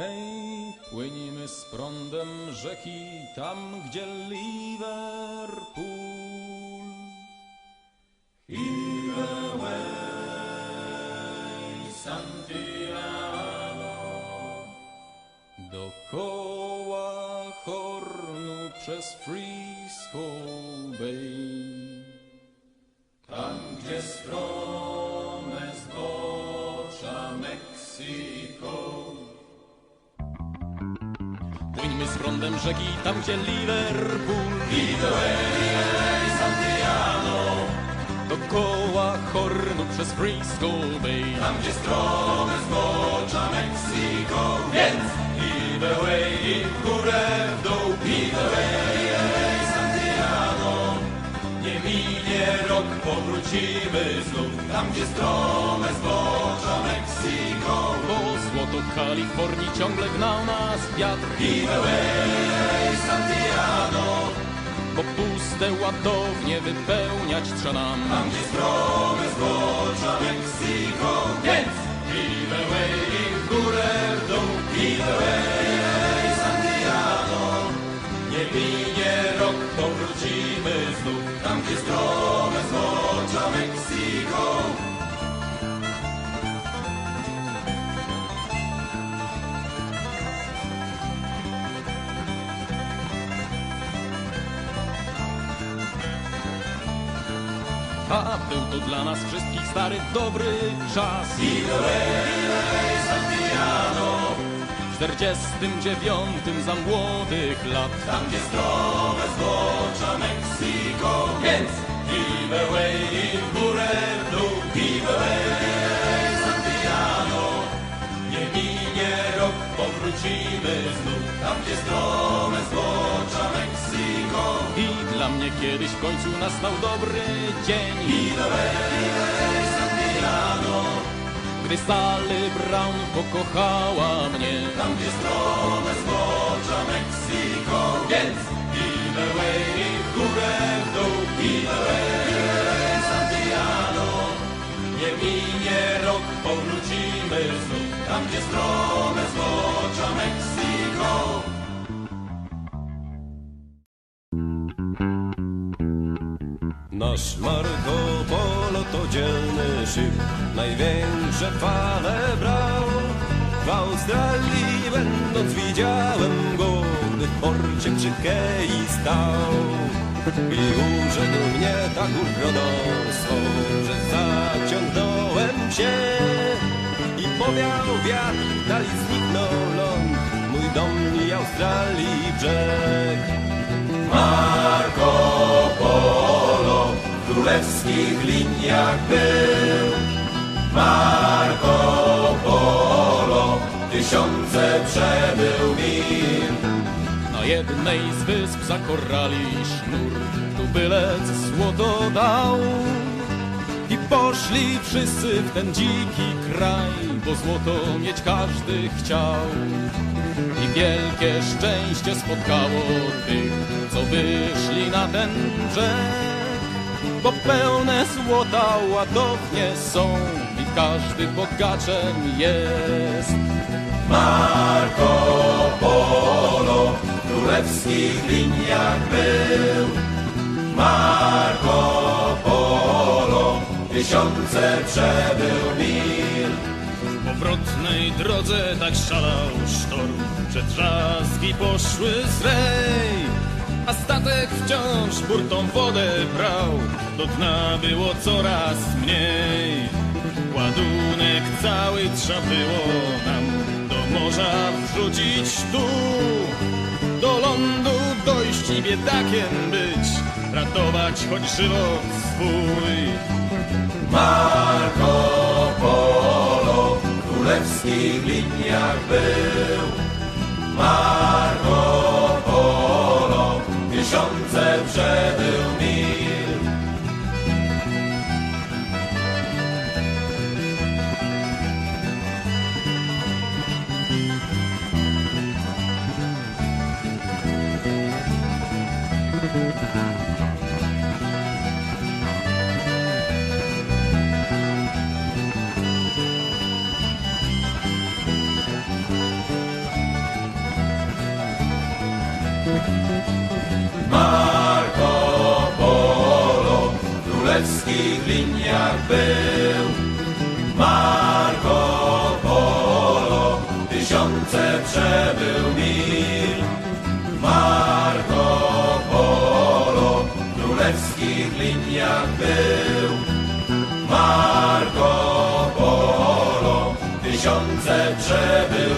Hej, płynimy z prądem rzeki, tam gdzie Liverpool. Heave away, Santiago. Dokoła Hornu przez Frisco Bay. Tam, gdzie strome zbocza Meksyko. Płyńmy z prądem rzeki, tam gdzie Liverpool. Away, Santiago. Dokoła Hornu przez Frisco Bay. Tam, gdzie strome zbocza Meksyko. Więc away i w górę w dół. Away, Santiago. Nie minie rok, powrócimy znów Tam, gdzie strome zbocza Meksyko Bo złoto Kalifornii ciągle gnał nas wiatr. Give away, Santiago. Bo puste ładownie wypełniać trza nam. Tam, gdzie strome zbocza Meksyko. Więc give away w górę w dół. Give away, Santiago. Nie minie rok, powrócimy znów. Tam, gdzie strome A był to dla nas wszystkich stary, dobry czas. W czterdziestym dziewiątym za młodych lat. Tam, gdzie strome zbocza Meksyko. Więc give away i w górę w dół. Give away Nie minie rok, powrócimy znów. Tam, gdzie strome mnie kiedyś w końcu nastał dobry dzień. Gdy Sally Brown pokochała mnie. Tam, gdzie strome zbocza Meksyko. Więc give away i w górę w dół. Give away Santiago Nie minie rok, powrócimy znów. Tam, gdzie strome zbocza Meksyko Nasz Marco Polo to dzielny szyb, największe fale brał. W Australii będąc widziałem go, gdy w porcie przy Kei stał. I urzekł mnie tak urodoso, że zaciągnąłem się. I powiał wiatr, dali zniknął ląd, mój dom i Australii brzeg. Marco Polo królewskich liniach był. Marco Polo tysiące przebył mil. Na jednej z wysp za korali sznur, tu bylec złoto dał. I poszli wszyscy w ten dziki kraj, bo złoto mieć każdy chciał. I wielkie szczęście spotkało tych, co wyszli na ten brzeg. Bo pełne złota ładownie są i każdy bogaczem jest. Marco Polo w królewskich liniach był. Marco Polo tysiące przebył mil. W powrotnej drodze tak szalał sztorm, że trzaski poszły z rej. A statek wciąż burtą wodę brał, do dna było coraz mniej. Ładunek cały trzeba było nam do morza wrzucić tu. Do lądu dojść i biedakiem być, ratować choć żywot swój. Marco Polo w królewskich liniach był. Polo tysiące przebył królewskich liniach był. Marco Polo tysiące przebył mil. Marco Polo w królewskich liniach był. Marco Polo tysiące przebył